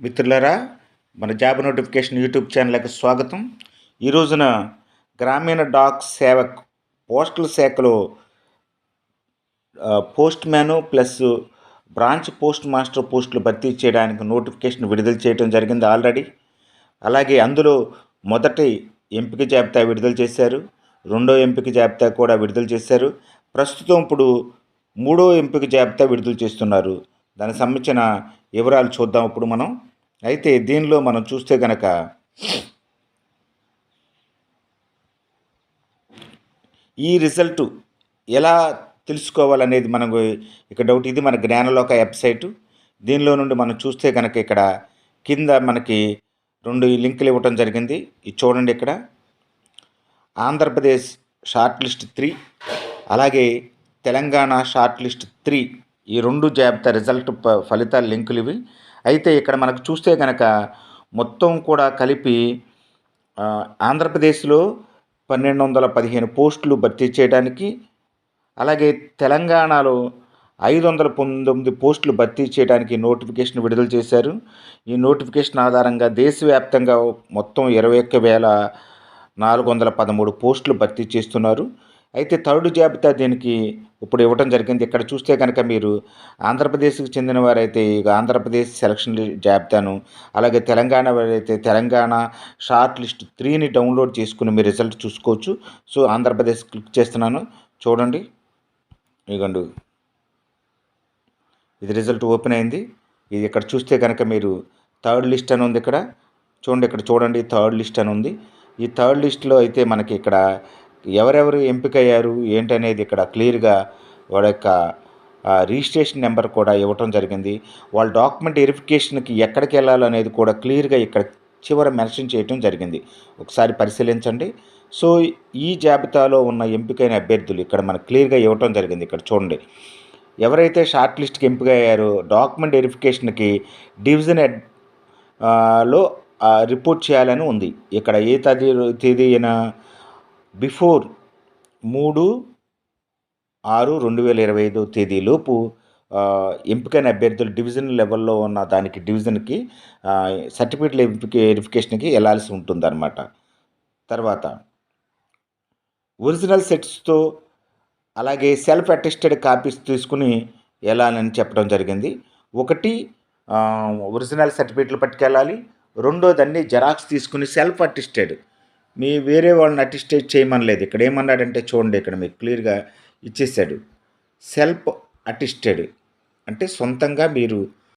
మిత్రులరా మన job notification YouTube ఛానల్కి స్వాగతం. ఈ రోజున గ్రామీణ డాక్ సేవక్ పోస్టల్ శాఖలో postman plus branch post master పోస్టులు భర్తీ చేయడానికి నోటిఫికేషన్ విడుదల చేయడం జరిగింది ఆల్రెడీ. అలాగే అందులో మొదటి ఎంపిక జాబితా విడుదల చేశారు రెండో ఎంపిక జాబితా కూడా విడుదల చేశారు. ప్రస్తుతం ఇప్పుడు మూడో ఎంపిక జాబితా విడుదల చేస్తున్నారు. దానికి సంబంధించిన వివరాలు చూద్దాం ఇప్పుడు మనం. అయితే దీనిలో మనం చూస్తే కనుక ఈ రిజల్ట్ ఎలా తెలుసుకోవాలనేది మనకు ఇక్కడ డౌట్. ఇది మన జ్ఞానలోక వెబ్సైట్. దీనిలో నుండి మనం చూస్తే కనుక ఇక్కడ కింద మనకి రెండు లింకులు ఇవ్వటం జరిగింది. ఇది చూడండి ఇక్కడ. ఆంధ్రప్రదేశ్ షార్ట్ లిస్ట్ త్రీ అలాగే తెలంగాణ షార్ట్ లిస్ట్ త్రీ ఈ రెండు జాబితా రిజల్ట్ ప- ఫలితాల లింకులు ఇవి. అయితే ఇక్కడ మనకు చూస్తే కనుక మొత్తం కూడా కలిపి ఆంధ్రప్రదేశ్లో పన్నెండు వందల పదిహేను పోస్టులు భర్తీ చేయడానికి అలాగే తెలంగాణలో ఐదు వందల పంతొమ్మిది పోస్టులు భర్తీ చేయడానికి నోటిఫికేషన్ విడుదల చేశారు. ఈ నోటిఫికేషన్ ఆధారంగా దేశవ్యాప్తంగా మొత్తం ఇరవై ఒక్క వేల నాలుగు వందల పదమూడు పోస్టులు భర్తీ చేస్తున్నారు. అయితే థర్డ్ జాబితా దీనికి ఇప్పుడు ఇవ్వటం జరిగింది. ఇక్కడ చూస్తే కనుక మీరు ఆంధ్రప్రదేశ్కి చెందిన వారైతే ఇక ఆంధ్రప్రదేశ్ సెలక్షన్ జాబితాను అలాగే తెలంగాణ వారైతే తెలంగాణ షార్ట్ లిస్ట్ త్రీని డౌన్లోడ్ చేసుకుని మీ రిజల్ట్ చూసుకోవచ్చు. సో ఆంధ్రప్రదేశ్ క్లిక్ చేస్తున్నాను. చూడండి. ఇగండు. ఇది రిజల్ట్ ఓపెన్ అయింది. ఇది ఇక్కడ చూస్తే కనుక మీరు థర్డ్ లిస్ట్ అని ఉంది ఇక్కడ. చూడండి ఇక్కడ చూడండి థర్డ్ లిస్ట్ అని ఉంది. ఈ థర్డ్ లిస్ట్లో అయితే మనకి ఇక్కడ ఎవరెవరు ఎంపికయ్యారు? ఏంటనేది ఇక్కడ క్లియర్గా వాళ్ళ యొక్క రిజిస్ట్రేషన్ నెంబర్ కూడా ఇవ్వటం జరిగింది. వాళ్ళ డాక్యుమెంట్ వెరిఫికేషన్కి ఎక్కడికి వెళ్ళాలనేది కూడా క్లియర్గా ఇక్కడ చివర మెన్షన్ చేయటం జరిగింది. ఒకసారి పరిశీలించండి. సో ఈ జాబితాలో ఉన్న ఎంపికైన అభ్యర్థులు ఇక్కడ మనకు క్లియర్గా ఇవ్వటం జరిగింది. ఇక్కడ చూడండి. ఎవరైతే షార్ట్ లిస్ట్కి ఎంపిక అయ్యారో డాక్యుమెంట్ వెరిఫికేషన్కి డివిజన్ హెడ్లో రిపోర్ట్ చేయాలని ఉంది. ఇక్కడ ఏ తేదీ తేదీన బిఫోర్ మూడు ఆరు రెండు వేల ఇరవై ఐదో తేదీలోపు ఎంపికైన అభ్యర్థులు డివిజన్ లెవెల్లో ఉన్న దానికి డివిజన్కి ఆ, సర్టిఫికేట్ వెరిఫికేషన్కి వెళ్ళాల్సి ఉంటుందన్నమాట. తర్వాత ఒరిజినల్ సెట్స్తో అలాగే సెల్ఫ్ అటెస్టెడ్ కాపీస్ తీసుకుని వెళ్ళాలని చెప్పడం జరిగింది. ఒకటి ఒరిజినల్ సర్టిఫికేట్లు పట్టుకెళ్ళాలి. రెండోది అన్ని జెరాక్స్ తీసుకుని సెల్ఫ్ అటెస్టెడ్ మీ వేరే వాళ్ళని అటిస్టేట్ చేయమనలేదు. ఇక్కడ ఏమన్నాడంటే చూడండి ఇక్కడ మీకు క్లియర్గా ఇచ్చేసాడు. సెల్ఫ్ అటిస్టెడ్ అంటే సొంతంగా మీరు